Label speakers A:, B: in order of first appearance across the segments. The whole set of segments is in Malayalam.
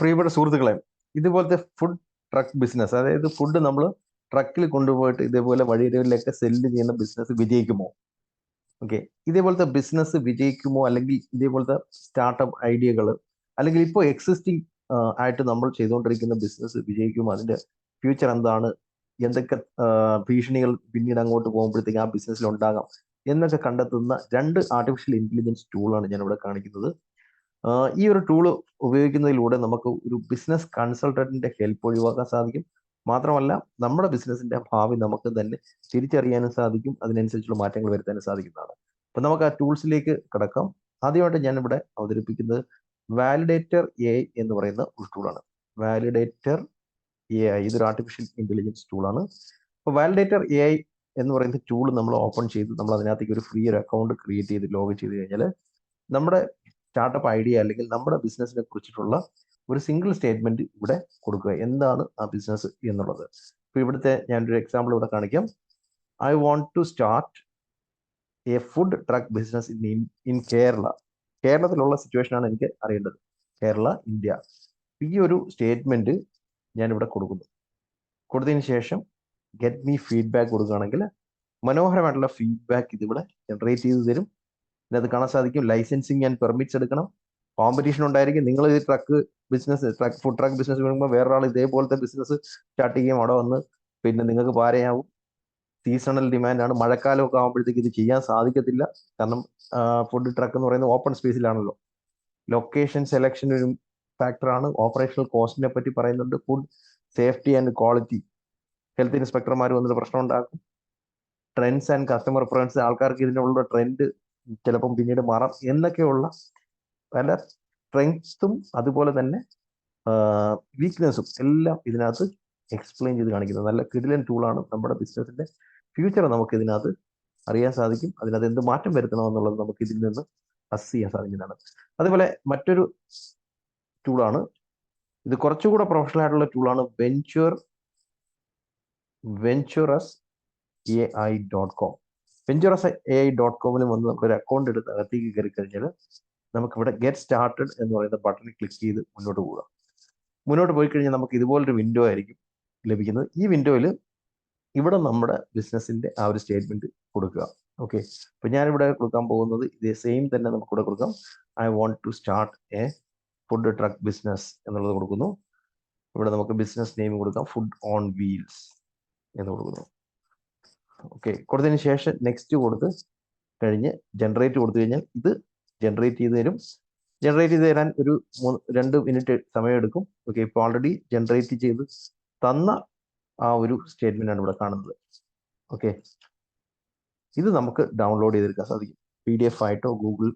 A: പ്രിയപ്പെട്ട സുഹൃത്തുക്കളെ ഇതുപോലത്തെ ഫുഡ് ട്രക്ക് ബിസിനസ് അതായത് ഫുഡ് നമ്മൾ ട്രക്കിൽ കൊണ്ടുപോയിട്ട് ഇതേപോലെ വഴിയിലൊക്കെ സെല്ല് ചെയ്യുന്ന ബിസിനസ് വിജയിക്കുമോ? ഓക്കെ ഇതേപോലത്തെ ബിസിനസ് വിജയിക്കുമോ? അല്ലെങ്കിൽ ഇതേപോലത്തെ സ്റ്റാർട്ടപ്പ് ഐഡിയകൾ അല്ലെങ്കിൽ ഇപ്പോൾ എക്സിസ്റ്റിംഗ് ആയിട്ട് നമ്മൾ ചെയ്തുകൊണ്ടിരിക്കുന്ന ബിസിനസ് വിജയിക്കുമോ? അതിന്റെ ഫ്യൂച്ചർ എന്താണ്? എന്തൊക്കെ ഭീഷണികൾ പിന്നീട് അങ്ങോട്ട് പോകുമ്പോഴത്തേക്ക് ആ ബിസിനസ്സിൽ ഉണ്ടാകാം? എന്നൊക്കെ കണ്ടെത്തുന്ന രണ്ട് ആർട്ടിഫിഷ്യൽ ഇന്റലിജൻസ് ടൂളാണ് ഞാൻ കാണിക്കുന്നത്. ഈ ഒരു ടൂൾ ഉപയോഗിക്കുന്നതിലൂടെ നമുക്ക് ഒരു ബിസിനസ് കൺസൾട്ടന്റിന്റെ ഹെൽപ്പ് ഒഴിവാക്കാൻ സാധിക്കും. മാത്രമല്ല നമ്മുടെ ബിസിനസിന്റെ ഭാവി നമുക്ക് തന്നെ തിരിച്ചറിയാനും സാധിക്കും. അതിനനുസരിച്ചുള്ള മാറ്റങ്ങൾ വരുത്താനും സാധിക്കുന്നതാണ്. അപ്പൊ നമുക്ക് ആ ടൂൾസിലേക്ക് കിടക്കാം. ആദ്യമായിട്ട് ഞാൻ ഇവിടെ അവതരിപ്പിക്കുന്നത് വാലിഡേറ്റർ എ എന്ന് പറയുന്ന ഒരു ടൂളാണ് വാലിഡേറ്റർ എ ഐ ഇതൊരു ആർട്ടിഫിഷ്യൽ ഇന്റലിജൻസ് ടൂളാണ് അപ്പോൾ വാലിഡേറ്റർ എ ഐ എന്ന് പറയുന്ന ടൂൾ നമ്മൾ ഓപ്പൺ ചെയ്ത് നമ്മൾ അതിനകത്തേക്ക് ഒരു ഫ്രീ ഒരു അക്കൗണ്ട് ക്രിയേറ്റ് ചെയ്ത് ലോഗിൻ ചെയ്ത് കഴിഞ്ഞാൽ നമ്മുടെ സ്റ്റാർട്ടപ്പ് ഐഡിയ അല്ലെങ്കിൽ നമ്മുടെ ബിസിനസ്സിനെ കുറിച്ചിട്ടുള്ള ഒരു സിംഗിൾ സ്റ്റേറ്റ്മെന്റ് ഇവിടെ കൊടുക്കുക. എന്താണ് ആ ബിസിനസ് എന്നുള്ളത്? ഇപ്പൊ ഇവിടുത്തെ ഞാനൊരു എക്സാമ്പിൾ ഇവിടെ കാണിക്കാം. I want to start a food truck business in in Kerala കേരളത്തിലുള്ള സിറ്റുവേഷൻ ആണ് എനിക്ക് അറിയേണ്ടത്. കേരള ഇന്ത്യ. ഈ ഒരു സ്റ്റേറ്റ്മെന്റ് ഞാൻ ഇവിടെ കൊടുക്കുന്നു. കൊടുത്തതിന് ശേഷം ഗെറ്റ് മീ ഫീഡ്ബാക്ക് കൊടുക്കുകയാണെങ്കിൽ മനോഹരമായിട്ടുള്ള ഫീഡ്ബാക്ക് ഇതിവിടെ ജനറേറ്റ് ചെയ്ത് തരും. ഇതിനകത്ത് കാണാൻ സാധിക്കും. ലൈസൻസിങ് ആൻഡ് പെർമിറ്റ്സ് എടുക്കണം. കോമ്പറ്റീഷൻ ഉണ്ടായിരിക്കും. നിങ്ങൾ ഈ truck business truck food truck business വരുമ്പോൾ വേറൊരാൾ ഇതേപോലത്തെ ബിസിനസ് സ്റ്റാർട്ട് ചെയ്യും അവിടെ വന്ന്. പിന്നെ നിങ്ങൾക്ക് പാരയാവും. സീസണൽ ഡിമാൻഡാണ് മഴക്കാലമൊക്കെ ആകുമ്പോഴത്തേക്ക് ഇത് ചെയ്യാൻ സാധിക്കത്തില്ല. കാരണം ഫുഡ് ട്രക്ക് എന്ന് പറയുന്നത് ഓപ്പൺ സ്പേസിലാണല്ലോ ലൊക്കേഷൻ സെലക്ഷൻ ഒരു ഫാക്ടറാണ് ഓപ്പറേഷണൽ കോസ്റ്റിനെ പറ്റി പറയുന്നുണ്ട്. Food safety and quality health ഇൻസ്പെക്ടർമാർ വന്നിട്ട് പ്രശ്നം ഉണ്ടാക്കും. ട്രെൻഡ്സ് ആൻഡ് കസ്റ്റമർ പ്രിഫറൻസ് ആൾക്കാർക്ക് ഇതിനുള്ള ട്രെൻഡ് ചിലപ്പം പിന്നീട് മാറാം എന്നൊക്കെയുള്ള പല സ്ട്രെങ്സും അതുപോലെ തന്നെ വീക്ക്നെസ്സും എല്ലാം ഇതിനകത്ത് എക്സ്പ്ലെയിൻ ചെയ്ത് കാണിക്കുന്നത്. നല്ല കിടിലൻ ടൂളാണ് നമ്മുടെ ബിസിനസിന്റെ ഫ്യൂച്ചർ നമുക്ക് ഇതിനകത്ത് അറിയാൻ സാധിക്കും. അതിനകത്ത് എന്ത് മാറ്റം വരുത്തണമെന്നുള്ളത് നമുക്ക് ഇതിൽ നിന്ന് അസ് ചെയ്യാൻ സാധിക്കുന്നതാണ്. അതുപോലെ മറ്റൊരു ടൂളാണ് ഇത് കുറച്ചുകൂടെ പ്രൊഫഷണൽ ആയിട്ടുള്ള ടൂളാണ് venture Venturus A I dot com Venturus A I dot കോമിൽ വന്ന് നമുക്ക് ഒരു അക്കൗണ്ട് എടുത്ത് അകത്തേക്ക് കയറി കഴിഞ്ഞാൽ നമുക്ക് ഇവിടെ ഗെറ്റ് സ്റ്റാർട്ടഡ് എന്ന് പറയുന്ന ബട്ടണിൽ ക്ലിക്ക് ചെയ്ത് മുന്നോട്ട് പോവുക. മുന്നോട്ട് പോയി കഴിഞ്ഞാൽ നമുക്ക് ഇതുപോലൊരു വിൻഡോ ആയിരിക്കും ലഭിക്കുന്നത്. ഈ വിൻഡോയിൽ ഇവിടെ നമ്മുടെ ബിസിനസിന്റെ ആ ഒരു സ്റ്റേറ്റ്മെന്റ് കൊടുക്കുക. ഓക്കെ അപ്പൊ ഞാനിവിടെ കൊടുക്കാൻ പോകുന്നത് ഇതേ സെയിം തന്നെ നമുക്ക് ഇവിടെ കൊടുക്കാം. I want to start a food truck business എന്നുള്ളത് കൊടുക്കുന്നു. ഇവിടെ നമുക്ക് ബിസിനസ് നെയിം കൊടുക്കാം. ഫുഡ് ഓൺ വീൽസ് എന്ന് കൊടുക്കുന്നു. ഓക്കെ കൊടുത്തതിന് ശേഷം നെക്സ്റ്റ് കൊടുത്ത് കഴിഞ്ഞ് ജനറേറ്റ് കൊടുത്തു കഴിഞ്ഞാൽ ഇത് ജനറേറ്റ് ചെയ്ത് തരും. ജനറേറ്റ് ചെയ്ത് തരാൻ ഒരു രണ്ട് മിനിറ്റ് സമയമെടുക്കും. ഓക്കെ ഇപ്പോൾ ഓൾറെഡി ജനറേറ്റ് ചെയ്ത് തന്ന ആ ഒരു സ്റ്റേറ്റ്മെന്റ് ആണ് ഇവിടെ കാണുന്നത്. ഓക്കെ ഇത് നമുക്ക് ഡൗൺലോഡ് ചെയ്തെടുക്കാൻ സാധിക്കും. പി ഡി എഫ് ആയിട്ടോ ഗൂഗിൾ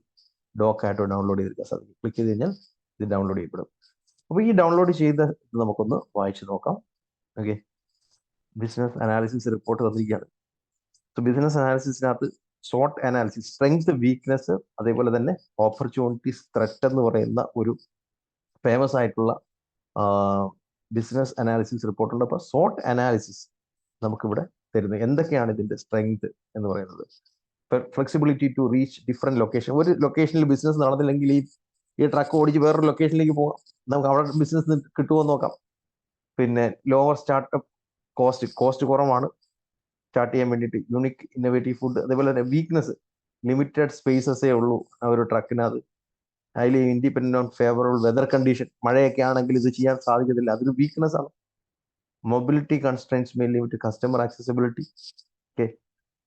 A: ഡോക്ക് ആയിട്ടോ ഡൗൺലോഡ് ചെയ്തെടുക്കാൻ സാധിക്കും. ക്ലിക്ക് ചെയ്ത് കഴിഞ്ഞാൽ ഇത് ഡൗൺലോഡ് ചെയ്യപ്പെടും. അപ്പോൾ ഈ ഡൗൺലോഡ് ചെയ്ത നമുക്കൊന്ന് വായിച്ചു നോക്കാം. ഓക്കെ ബിസിനസ് അനാലിസിസ് റിപ്പോർട്ട് തന്നിരിക്കുകയാണ്. സോ ബിസിനസ് അനാലിസിസിനകത്ത് ഷോർട്ട് അനാലിസിസ് സ്ട്രെങ്ത് വീക്ക്നെസ് അതേപോലെ തന്നെ ഓപ്പർച്യൂണിറ്റീസ് ത്രെറ്റ് എന്ന് പറയുന്ന ഒരു ഫേമസ് ആയിട്ടുള്ള ബിസിനസ് അനാലിസിസ് റിപ്പോർട്ട് ഉണ്ട്. അപ്പോൾ ഷോർട്ട് അനാലിസിസ് നമുക്കിവിടെ തരുന്നത് എന്തൊക്കെയാണ് ഇതിന്റെ സ്ട്രെങ്ത് എന്ന് പറയുന്നത്? Flexibility to reach different location ഒരു ലൊക്കേഷനിൽ ബിസിനസ് നടന്നില്ലെങ്കിൽ ഈ ഈ ട്രക്ക് ഓടിച്ച് വേറൊരു ലൊക്കേഷനിലേക്ക് പോകാം. നമുക്ക് അവിടെ ബിസിനസ് കിട്ടുമോ നോക്കാം. പിന്നെ ലോവർ സ്റ്റാർട്ടപ്പ് കോസ്റ്റ് കോസ്റ്റ് കുറവാണ്. സ്റ്റാർട്ട് ചെയ്യാൻ വേണ്ടിയിട്ട് യുണീക്ക് ഇന്നോവേറ്റീവ് ഫുഡ് അതേപോലെ തന്നെ വീക്ക്നെസ് ലിമിറ്റഡ് സ്പേസസേ ഉള്ളൂ ആ ഒരു ട്രക്കിനകത്ത് highly independent on favourable weather condition മഴയൊക്കെ ആണെങ്കിൽ ഇത് ചെയ്യാൻ സാധിക്കത്തില്ല. അതൊരു വീക്ക്നെസ് ആണ്. Mobility constraints may limit customer accessibility okay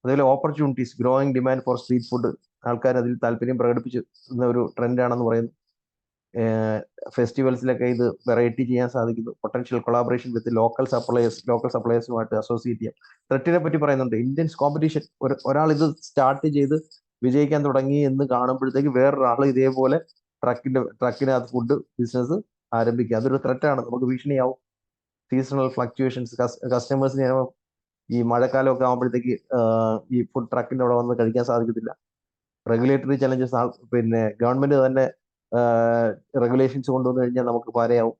A: അതേപോലെ opportunities growing demand for street food ആൾക്കാർ അതിൽ താല്പര്യം പ്രകടിപ്പിച്ചു ഒരു ട്രെൻഡാണെന്ന് പറയുന്നു. ഫെസ്റ്റിവൽസിലൊക്കെ ഇത് വെറൈറ്റി ചെയ്യാൻ സാധിക്കുന്നു. Potential collaboration with local suppliers local സപ്ലയേഴ്സുമായിട്ട് associate ചെയ്യാം. ത്രെറ്റിനെ പറ്റി പറയുന്നുണ്ട് ഇന്ത്യൻസ് കോമ്പറ്റീഷൻ ഒരു ഒരാൾ ഇത് സ്റ്റാർട്ട് ചെയ്ത് വിജയിക്കാൻ തുടങ്ങി എന്ന് കാണുമ്പോഴത്തേക്ക് വേറൊരാൾ ഇതേപോലെ ട്രക്കിന്റെ ട്രക്കിനകത്ത് ഫുഡ് ബിസിനസ് ആരംഭിക്കുക. അതൊരു ത്രെറ്റാണ് നമുക്ക് ഭീഷണിയാവും. സീസണൽ ഫ്ലക്ച്വേഷൻസ് കസ്റ്റമേഴ്സിന് ഈ മഴക്കാലമൊക്കെ ആകുമ്പോഴത്തേക്ക് ഈ ഫുഡ് ട്രക്കിന്റെ അവിടെ വന്ന് കഴിക്കാൻ സാധിക്കത്തില്ല. റെഗുലേറ്ററി ചലഞ്ചസ് പിന്നെ ഗവൺമെന്റ് തന്നെ റെഗുലേഷൻസ് കൊണ്ടുവന്നു കഴിഞ്ഞാൽ നമുക്ക് പാരയാവും.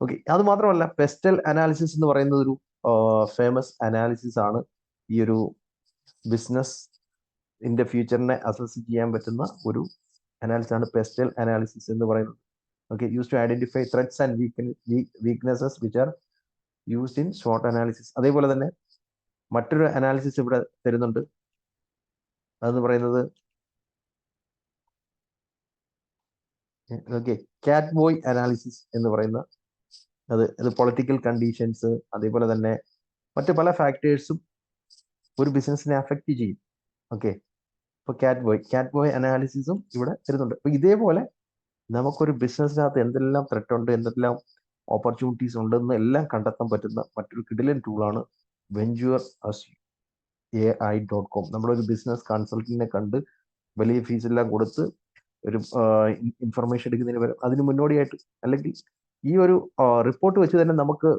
A: ഓക്കെ അത് മാത്രമല്ല പെസ്റ്റൽ അനാലിസിസ് എന്ന് പറയുന്ന ഒരു ഫേമസ് അനാലിസിസ് ആണ് ഈ ഒരു ബിസിനസ് ഇന്റെ ഫ്യൂച്ചറിനെ അസസ് ചെയ്യാൻ പറ്റുന്ന ഒരു അനാലിസിസ് ആണ് പെസ്റ്റൽ അനാലിസിസ് എന്ന് പറയുന്നത്. Okay use to identify threats and weaknesses which are used in SWOT analysis അതേപോലെ തന്നെ മറ്റൊരു അനാലിസിസ് ഇവിടെ തരുന്നുണ്ട്. അതെന്ന് പറയുന്നത് ഓക്കെ കാറ്റ് ബോയ് അനാലിസിസ് എന്ന് പറയുന്ന അത് അത് പൊളിറ്റിക്കൽ കണ്ടീഷൻസ് അതേപോലെ തന്നെ മറ്റു പല ഫാക്ടേഴ്സും ഒരു ബിസിനസ്സിനെ അഫക്റ്റ് ചെയ്യും. ഓക്കെ ഇപ്പോൾ കാറ്റ് ബോയ് കാറ്റ് ബോയ് അനാലിസിസും ഇവിടെ വരുന്നുണ്ട്. അപ്പോൾ ഇതേപോലെ നമുക്കൊരു ബിസിനസ്സിനകത്ത് എന്തെല്ലാം ത്രെറ്റ് ഉണ്ട് എന്തെല്ലാം ഓപ്പർച്യൂണിറ്റീസ് ഉണ്ടെന്ന് എല്ലാം കണ്ടെത്താൻ പറ്റുന്ന മറ്റൊരു കിടിലൻ ടൂളാണ് Venturus A I dot com നമ്മളൊരു ബിസിനസ് കൺസൾട്ടിനെ കണ്ട് വലിയ ഫീസ് എല്ലാം കൊടുത്ത് ഒരു ഇൻഫർമേഷൻ എടുക്കുന്നതിന് പകരം അതിന് മുന്നോടിയായിട്ട് അല്ലെങ്കിൽ ഈ ഒരു റിപ്പോർട്ട് വെച്ച് തന്നെ നമുക്ക്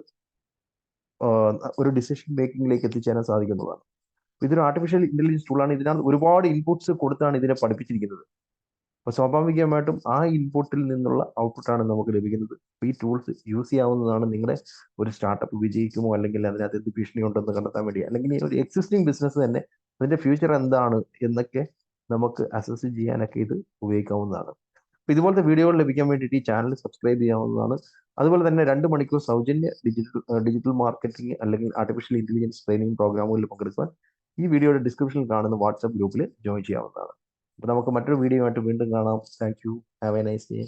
A: ഒരു ഡിസിഷൻ മേക്കിംഗിലേക്ക് എത്തിച്ചേരാൻ സാധിക്കുന്നതാണ്. ഇതൊരു ആർട്ടിഫിഷ്യൽ ഇന്റലിജൻസ് ടൂളാണ് ഇതിനകത്ത് ഒരുപാട് ഇൻപുട്സ് കൊടുത്താണ് ഇതിനെ പഠിപ്പിച്ചിരിക്കുന്നത്. അപ്പോൾ സ്വാഭാവികമായിട്ടും ആ ഇൻപുട്ടിൽ നിന്നുള്ള ഔട്ട്പുട്ടാണ് നമുക്ക് ലഭിക്കുന്നത്. ഈ ടൂൾസ് യൂസ് ചെയ്യാവുന്നതാണ് നിങ്ങളുടെ ഒരു സ്റ്റാർട്ടപ്പ് വിജയിക്കുമോ അല്ലെങ്കിൽ അതിനകത്ത് എന്ത് ഭീഷണി ഉണ്ടെന്ന് കണ്ടെത്താൻ വേണ്ടി. അല്ലെങ്കിൽ ഒരു എക്സിസ്റ്റിംഗ് ബിസിനസ് തന്നെ അതിന്റെ ഫ്യൂച്ചർ എന്താണ് എന്നൊക്കെ നമുക്ക് അസസ് ചെയ്യാനൊക്കെ ഇത് ഉപയോഗിക്കാവുന്നതാണ്. ഇതുപോലത്തെ വീഡിയോകൾ ലഭിക്കാൻ വേണ്ടിയിട്ട് ഈ ചാനൽ സബ്സ്ക്രൈബ് ചെയ്യാവുന്നതാണ്. അതുപോലെ തന്നെ രണ്ട് മണിക്കൂർ സൗജന്യ ഡിജിറ്റൽ ഡിജിറ്റൽ മാർക്കറ്റിംഗ് അല്ലെങ്കിൽ ആർട്ടിഫിഷ്യൽ ഇന്റലിജൻസ് ട്രെയിനിങ് പ്രോഗ്രാമുകളിൽ പങ്കെടുക്കാൻ ഈ വീഡിയോയുടെ ഡിസ്ക്രിപ്ഷനിൽ കാണുന്ന വാട്സ്ആപ്പ് ഗ്രൂപ്പിൽ ജോയിൻ ചെയ്യാവുന്നതാണ്. അപ്പോൾ നമുക്ക് മറ്റൊരു വീഡിയോ ആയിട്ട് വീണ്ടും കാണാം. Thank you have a nice day